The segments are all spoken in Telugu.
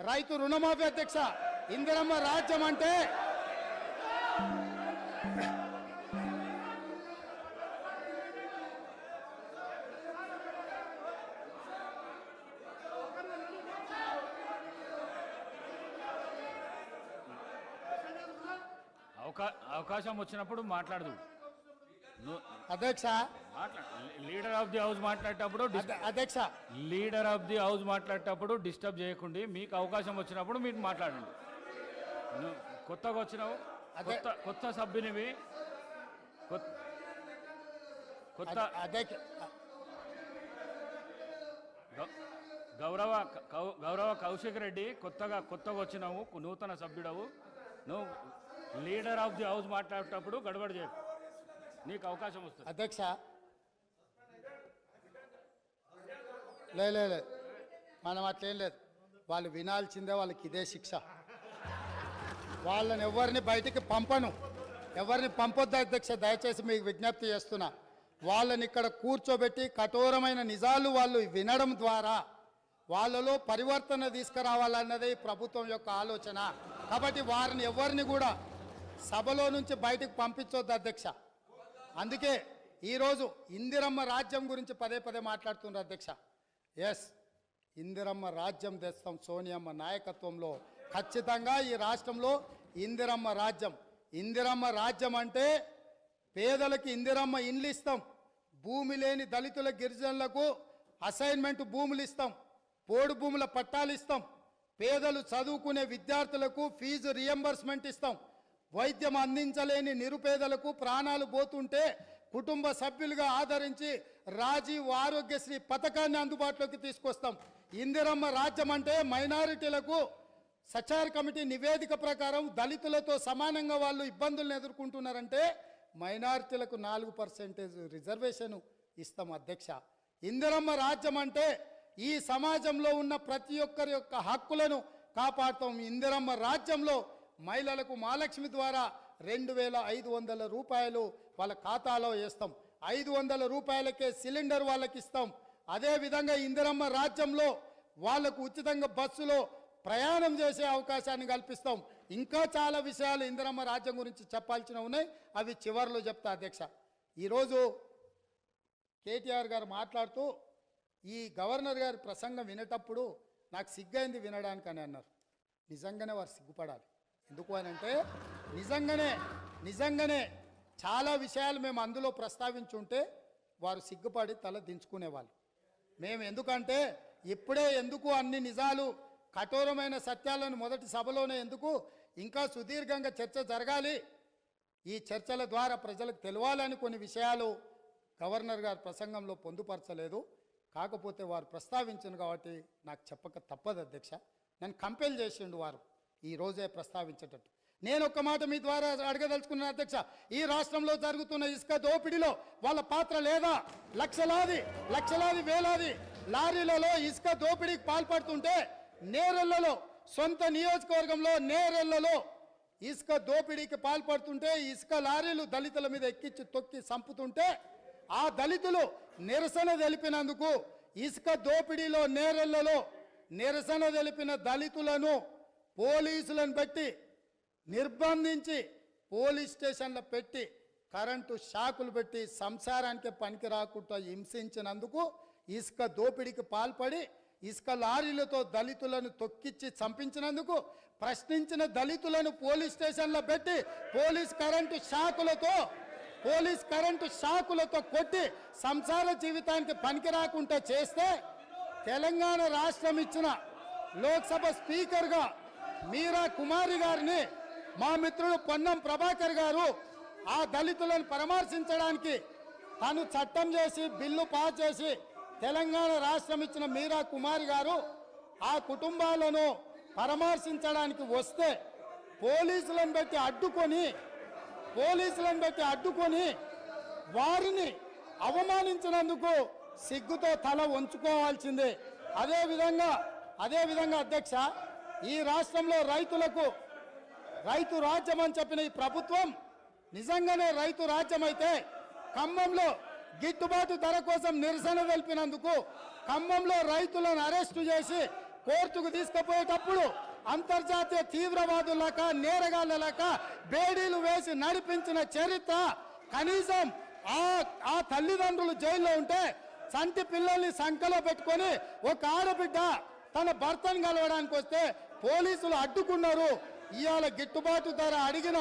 రైతు రుణమాఫీ అధ్యక్ష ఇందిరమ్మ రాజ్యం అంటే? అవకాశం వచ్చినప్పుడు మాట్లాడదు. అధ్యక్ష. లీడర్ ఆఫ్ ది హౌస్ మాట్లాడేటప్పుడు అధ్యక్ష. లీడర్ ఆఫ్ ది హౌస్ మాట్లాడేటప్పుడు డిస్టర్బ్ చేయకండి. మీకు అవకాశం వచ్చినప్పుడు మీరు మాట్లాడండి. కొత్తగా వచ్చినావు. కొత్త కొత్త సభ్యునివి. కొత్త గౌరవ గౌరవ కౌశిక్ రెడ్డి కొత్తగా కొత్తగా వచ్చినావు. నూతన సభ్యుడవు. నువ్వు లీడర్ ఆఫ్ ది హౌస్ మాట్లాడేటప్పుడు గడబడి చేయకు నీకు అవకాశం వస్తుంది. అధ్యక్ష. లే లే లే. మనం అట్లేం లేదు. వాళ్ళు వినాల్సిందే వాళ్ళకి ఇదే శిక్ష. వాళ్ళని ఎవరిని బయటికి పంపను. ఎవరిని పంపొద్దు అధ్యక్ష దయచేసి మీకు విజ్ఞప్తి చేస్తున్నా. వాళ్ళని ఇక్కడ కూర్చోబెట్టి కఠోరమైన నిజాలు వాళ్ళు వినడం ద్వారా వాళ్ళలో పరివర్తన తీసుకురావాలన్నదే ప్రభుత్వం యొక్క ఆలోచన. కాబట్టి వారిని ఎవరిని కూడా సభలో నుంచి బయటకు పంపించొద్దు అధ్యక్ష. అందుకే ఈరోజు ఇందిరమ్మ రాజ్యం గురించి పదే పదే మాట్లాడుతున్నారు అధ్యక్ష. ఎస్ ఇందిరమ్మ రాజ్యం తెస్తాం సోనియమ్మ నాయకత్వంలో. ఖచ్చితంగా ఈ రాష్ట్రంలో ఇందిరమ్మ రాజ్యం. ఇందిరమ్మ రాజ్యం అంటే పేదలకు ఇందిరమ్మ ఇండ్లు ఇస్తాం. భూమి లేని దళితుల గిరిజనులకు అసైన్మెంట్ భూములు ఇస్తాం. పోడు భూముల పట్టాలు ఇస్తాం. పేదలు చదువుకునే విద్యార్థులకు ఫీజు రియంబర్స్మెంట్ ఇస్తాం. వైద్యం అందించలేని నిరుపేదలకు ప్రాణాలు పోతుంటే కుటుంబ సభ్యులుగా ఆదరించి రాజీవ్ ఆరోగ్యశ్రీ పథకాన్ని అందుబాటులోకి తీసుకొస్తాం. ఇందిరమ్మ రాజ్యం అంటే మైనారిటీలకు సచార్ కమిటీ నివేదిక ప్రకారం దళితులతో సమానంగా వాళ్ళు ఇబ్బందులను ఎదుర్కొంటున్నారంటే మైనారిటీలకు నాలుగు పర్సెంటేజ్ రిజర్వేషన్ ఇస్తాం అధ్యక్ష. ఇందిరమ్మ రాజ్యం అంటే ఈ సమాజంలో ఉన్న ప్రతి ఒక్కరి యొక్క హక్కులను కాపాడుతాం. ఇందిరమ్మ రాజ్యంలో మహిళలకు మహాలక్ష్మి ద్వారా రెండు వేల ఐదు వందల రూపాయలు వాళ్ళ ఖాతాలో వేస్తాం. ఐదు వందల రూపాయలకే సిలిండర్ వాళ్ళకి ఇస్తాం. అదేవిధంగా ఇందిరమ్మ రాజ్యంలో వాళ్ళకు ఉచితంగా బస్సులో ప్రయాణం చేసే అవకాశాన్ని కల్పిస్తాం. ఇంకా చాలా విషయాలు ఇందిరమ్మ రాజ్యం గురించి చెప్పాల్సిన ఉన్నాయి. అవి చివరిలో చెప్తా అధ్యక్ష. ఈరోజు కేటీఆర్ గారు మాట్లాడుతూ ఈ గవర్నర్ గారి ప్రసంగం వినేటప్పుడు నాకు సిగ్గైంది వినడానికి అని అన్నారు. నిజంగానే వారు సిగ్గుపడాలి. ఎందుకు అని అంటే నిజంగానే నిజంగానే చాలా విషయాలు మేము అందులో ప్రస్తావించుంటే వారు సిగ్గుపడి తల దించుకునేవాళ్ళు. మేము ఎందుకంటే ఇప్పుడే ఎందుకు అన్ని నిజాలు కఠోరమైన సత్యాలను మొదటి సభలోనే ఎందుకు ఇంకా సుదీర్ఘంగా చర్చ జరగాలి. ఈ చర్చల ద్వారా ప్రజలకు తెలవాలని కొన్ని విషయాలు గవర్నర్ గారి ప్రసంగంలో పొందుపరచలేదు. కాకపోతే వారు ప్రస్తావించను కాబట్టి నాకు చెప్పక తప్పదు అధ్యక్ష. నన్ను కంపెల్ చేసిండు వారు. ఈ రోజే ప్రస్తావించేటట్టు. నేను ఒక్క మాట మీ ద్వారా అడగదలుచుకున్నాను అధ్యక్ష. ఈ రాష్ట్రంలో జరుగుతున్న ఇసుక దోపిడీలో వాళ్ళ పాత్ర లేదా? లక్షలాది లక్షలాది వేలాది లారీలలో ఇసుక దోపిడీకి పాల్పడుతుంటే నేరెళ్ళలో సొంత నియోజకవర్గంలో నేరెళ్ళలో ఇసుక దోపిడీకి పాల్పడుతుంటే ఇసుక లారీలు దళితుల మీద ఎక్కించి తొక్కి చంపుతుంటే ఆ దళితులు నిరసన తెలిపినందుకు ఇసుక దోపిడీలో నేరెళ్ళలో నిరసన తెలిపిన దళితులను పోలీసులను పెట్టి నిర్బంధించి పోలీస్ స్టేషన్లో పెట్టి కరెంటు షాకులు పెట్టి సంసారానికి పనికి రాకుండా హింసించినందుకు ఇసుక దోపిడీకి పాల్పడి ఇసుక లారీలతో దళితులను తొక్కిచ్చి చంపించినందుకు ప్రశ్నించిన దళితులను పోలీస్ స్టేషన్లో పెట్టి పోలీస్ కరెంటు షాకులతో పోలీస్ కరెంటు షాకులతో కొట్టి సంసార జీవితానికి పనికి రాకుండా చేస్తే తెలంగాణ రాష్ట్రం ఇచ్చిన లోక్సభ స్పీకర్గా మీరా కుమారి గారిని మా మిత్రుడు పొన్నం ప్రభాకర్ గారు ఆ దళితులను పరామర్శించడానికి తను చట్టం చేసి బిల్లు పాస్ చేసి తెలంగాణ రాష్ట్రం ఇచ్చిన మీరా కుమారి గారు ఆ కుటుంబాలను పరామర్శించడానికి వస్తే పోలీసులను పెట్టి అడ్డుకొని పోలీసులను పెట్టి అడ్డుకొని వారిని అవమానించినందుకు సిగ్గుతో తల ఉంచుకోవాల్సిందే అదేవిధంగా అదేవిధంగా అధ్యక్ష ఈ రాష్ట్రంలో రైతులకు రైతు రాజ్యం అని చెప్పిన ఈ ప్రభుత్వం నిజంగానే రైతు రాజ్యం అయితే ఖమ్మంలో గిట్టుబాటు ధర కోసం నిరసన తెలిపినందుకు ఖమ్మంలో రైతులను అరెస్టు చేసి కోర్టుకు తీసుకుపోయేటప్పుడు అంతర్జాతీయ తీవ్రవాదులక నేరగాళ్ళలక బేడీలు వేసి నడిపించిన చరిత్ర కనీసం ఆ ఆ తల్లిదండ్రులు జైల్లో ఉంటే చంటి పిల్లల్ని సంఖలో పెట్టుకొని ఒక ఆడబిడ్డ తన భర్తను కలవడానికి వస్తే పోలీసులు అడ్డుకున్నారు. ఇవాళ గిట్టుబాటు ధర అడిగిన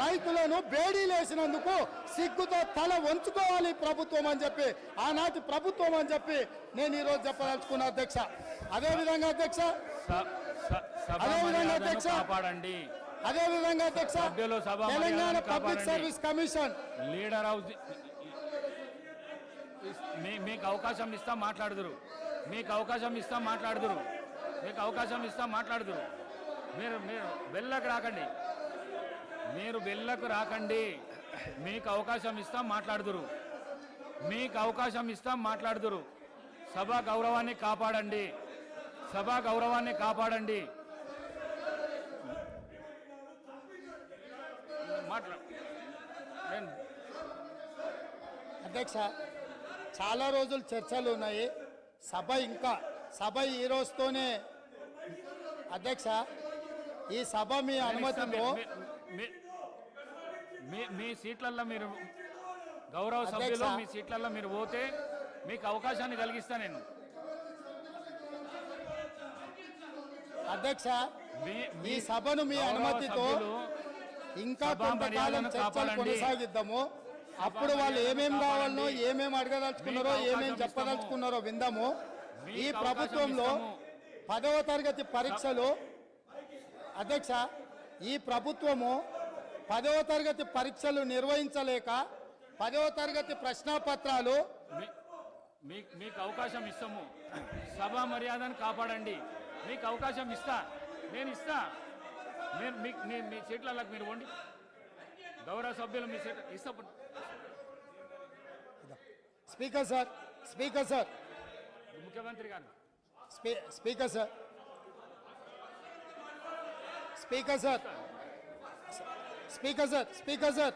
రైతులను బేడీలేసినందుకు సిగ్గుతో తల వంచుకోవాలి ప్రభుత్వం అని చెప్పి ఆనాటి ప్రభుత్వం అని చెప్పి నేను ఈరోజు చెప్పదలుచుకున్నా అధ్యక్ష. అదేవిధంగా అధ్యక్ష? స- స- సభ అదే విధంగా మర్యాదను అధ్యక్ష. అదేవిధంగా అధ్యక్ష? Telangana public. Service commission leader మీ- మీకు అవకాశం ఇస్తా మాట్లాడుదురు. మీకు అవకాశం ఇస్తా మాట్లాడుదురు. మీకు అవకాశం ఇస్తా మాట్లాడుదురు. మీరు మీరు బెల్లకు రాకండి. మీరు బెల్లకు రాకండి. మీకు అవకాశం ఇస్తా మాట్లాడుదురు. మీకు అవకాశం ఇస్తా మాట్లాడుదురు. సభ గౌరవాన్ని కాపాడండి. సభ గౌరవాన్ని కాపాడండి. మాట్లా అధ్యక్ష చాలా రోజులు చర్చలు ఉన్నాయి. సభ ఇంకా సభ ఈ రోజుతోనే అధ్యక్ష ఈ సభ మీ అనుమతితో మీ- సీట్లల్లో మీరు గౌరవ సభ్యులు. మీ సీట్లలో మీరు పోతే మీకు అవకాశాన్ని కలిగిస్తా నేను అధ్యక్ష మీ- ఈ సభను మీ అనుమతితో ఇంకా కొంతకాలం చర్చలు. కొనసాగిద్దాము అప్పుడు వాళ్ళు ఏమేం కావాలనో కాపాడండి. ఏమేం అడగదలుచుకున్నారో ఏమేం చెప్పదలుచుకున్నారో విందాము. ఈ ప్రభుత్వంలో. పదవ తరగతి పరీక్షలు అధ్యక్ష ఈ ప్రభుత్వము పదవ తరగతి పరీక్షలు నిర్వహించలేక పదవ తరగతి ప్రశ్నాపత్రాలు మీకు అవకాశం ఇస్తాము. సభా మర్యాదను కాపాడండి. మీకు అవకాశం ఇస్తా. నేను ఇస్తా. మీరు మీ సీట్లకు మీరు వండి. గౌరవ సభ్యులు మీ సీట్ ఇస్తా. Speaker sir speaker sir. ముఖ్యమంత్రి గారు. స్పీ- speaker sir. Speaker sir. Speaker sir speaker sir.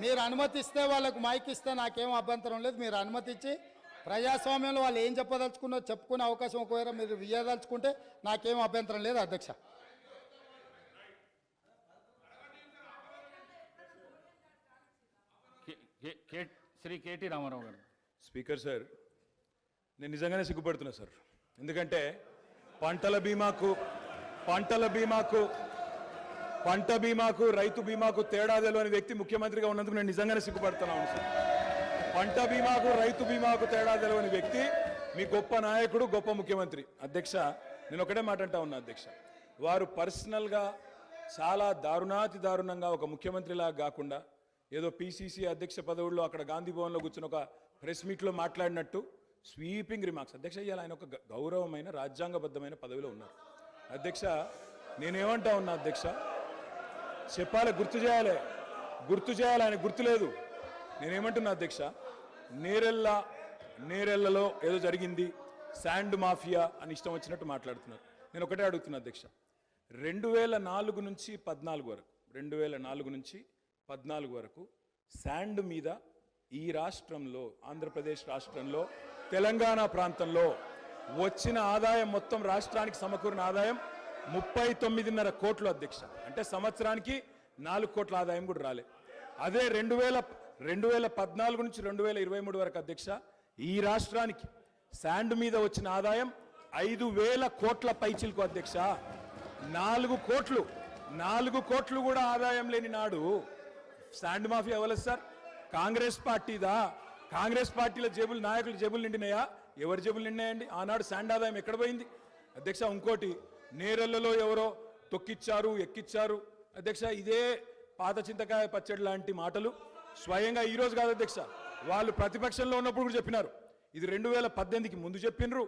మీరు అనుమతిస్తే వాళ్ళకు మైక్ ఇస్తే నాకేం అభ్యంతరం లేదు. మీరు అనుమతించి ప్రజాస్వామ్యంలో వాళ్ళు ఏం చెప్పదలుచుకున్నారో చెప్పుకునే అవకాశం ఒకవేళ మీరు ఇయ్యదలుచుకుంటే నాకేం అభ్యంతరం లేదు అధ్యక్ష. శ్రీ కేటీ రామారావు గారు. స్పీకర్ సార్ నేను నిజంగానే సిగ్గుపడుతున్నా సార్. ఎందుకంటే పంటల బీమాకు పంటల బీమాకు పంట బీమాకు రైతు బీమాకు తేడా తెలియని వ్యక్తి ముఖ్యమంత్రిగా ఉన్నందుకు నేను నిజంగానే సిగ్గుపడుతున్నాను సార్. పంట బీమాకు రైతు బీమాకు తేడా తెలియని వ్యక్తి మీ గొప్ప నాయకుడు గొప్ప ముఖ్యమంత్రి. అధ్యక్ష నేను ఒకటే మాట అంటా ఉన్నా అధ్యక్ష. వారు పర్సనల్గా చాలా దారుణాతి దారుణంగా ఒక ముఖ్యమంత్రిలాగా కాకుండా ఏదో పిసిసి అధ్యక్ష పదవుల్లో అక్కడ గాంధీ భవన్లో కూర్చుని ఒక ప్రెస్ మీట్లో మాట్లాడినట్టు స్వీపింగ్ రిమార్క్స్. అధ్యక్ష ఇవాళ ఆయన ఒక గౌరవమైన రాజ్యాంగబద్ధమైన పదవిలో ఉన్నారు. అధ్యక్ష నేనేమంటా ఉన్నా అధ్యక్ష? చెప్పాలి గుర్తు చేయాలి. గుర్తు చేయాలి ఆయన గుర్తులేదు నేనేమంటున్నా అధ్యక్ష? నేరెళ్ళ నేరెళ్ళలో ఏదో జరిగింది. శాండ్ మాఫియా అని ఇష్టం వచ్చినట్టు మాట్లాడుతున్నారు. నేను ఒకటే అడుగుతున్నా అధ్యక్ష. రెండు వేల నాలుగు నుంచి పద్నాలుగు వరకు రెండు వేల నాలుగు నుంచి పద్నాలుగు వరకు శాండ్ మీద ఈ రాష్ట్రంలో ఆంధ్రప్రదేశ్ రాష్ట్రంలో తెలంగాణ ప్రాంతంలో వచ్చిన ఆదాయం మొత్తం రాష్ట్రానికి సమకూరిన ఆదాయం ముప్పై తొమ్మిదిన్నర కోట్లు అధ్యక్ష. అంటే సంవత్సరానికి నాలుగు కోట్ల ఆదాయం కూడా రాలే. అదే రెండు వేల రెండు వేల పద్నాలుగు నుంచి రెండు వేల ఇరవై మూడు వరకు అధ్యక్ష ఈ రాష్ట్రానికి శాండ్ మీద వచ్చిన ఆదాయం ఐదు వేల కోట్ల పైచిలకు అధ్యక్ష. నాలుగు కోట్లు నాలుగు కోట్లు కూడా ఆదాయం లేని నాడు శాండ్ మాఫియా ఎవరు సార్. కాంగ్రెస్ పార్టీదా? కాంగ్రెస్ పార్టీల జేబులు నాయకుల జేబులు నిండినాయా? ఎవరి జేబులు నిండినాయండి ఆనాడు శాండ్ ఆదాయం ఎక్కడ పోయింది? అధ్యక్ష ఇంకోటి నేరళ్ళలో ఎవరో తొక్కిచ్చారు ఎక్కిచ్చారు. అధ్యక్ష ఇదే పాత చింతకాయ పచ్చడి లాంటి మాటలు. స్వయంగా ఈరోజు కాదు అధ్యక్ష వాళ్ళు ప్రతిపక్షంలో ఉన్నప్పుడు కూడా చెప్పినారు. ఇది రెండు వేల పద్దెనిమిదికి ముందు చెప్పిండ్రు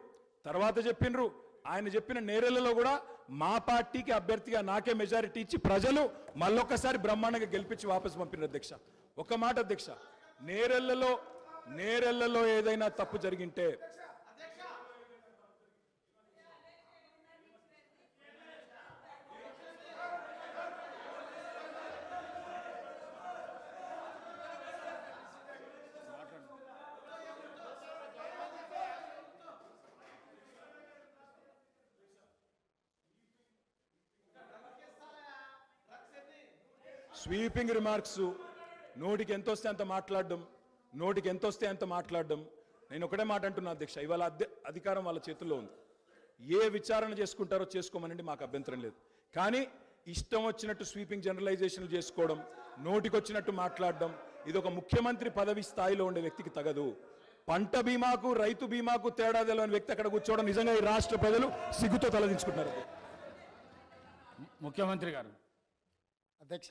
తర్వాత చెప్పిండ్రు ఆయన చెప్పిన నేరలలో కూడా మా పార్టీకి అభ్యర్థిగా నాకే మెజారిటీ ఇచ్చి ప్రజలు మళ్ళొక్కసారి బ్రహ్మాండంగా గెలిపించి వాపసు పంపిన అధ్యక్ష. ఒక మాట అధ్యక్ష నేరెళ్ళలో నేరెళ్ళలో ఏదైనా తప్పు జరిగింటే స్వీపింగ్ రిమార్క్స్ నోటికి ఎంత వస్తే అంత మాట్లాడడం నోటికి ఎంత వస్తే అంత మాట్లాడడం. నేను ఒకటే మాట అంటున్నా అధ్యక్ష ఇవాళ అధ్య అధికారం వాళ్ళ చేతుల్లో ఉంది. ఏ విచారణ చేసుకుంటారో చేసుకోమనండి మాకు అభ్యంతరం లేదు. కానీ ఇష్టం వచ్చినట్టు స్వీపింగ్ జనరలైజేషన్లు చేసుకోవడం నోటికి వచ్చినట్టు మాట్లాడడం ఇది ఒక ముఖ్యమంత్రి పదవి స్థాయిలో ఉండే వ్యక్తికి తగదు. పంట బీమాకు రైతు బీమాకు తేడా తెలియని వ్యక్తి అక్కడ కూర్చోవడం నిజంగా ఈ రాష్ట్ర ప్రజలు సిగ్గుతో తలదించుకుంటున్నారు. ముఖ్యమంత్రి గారు. అధ్యక్ష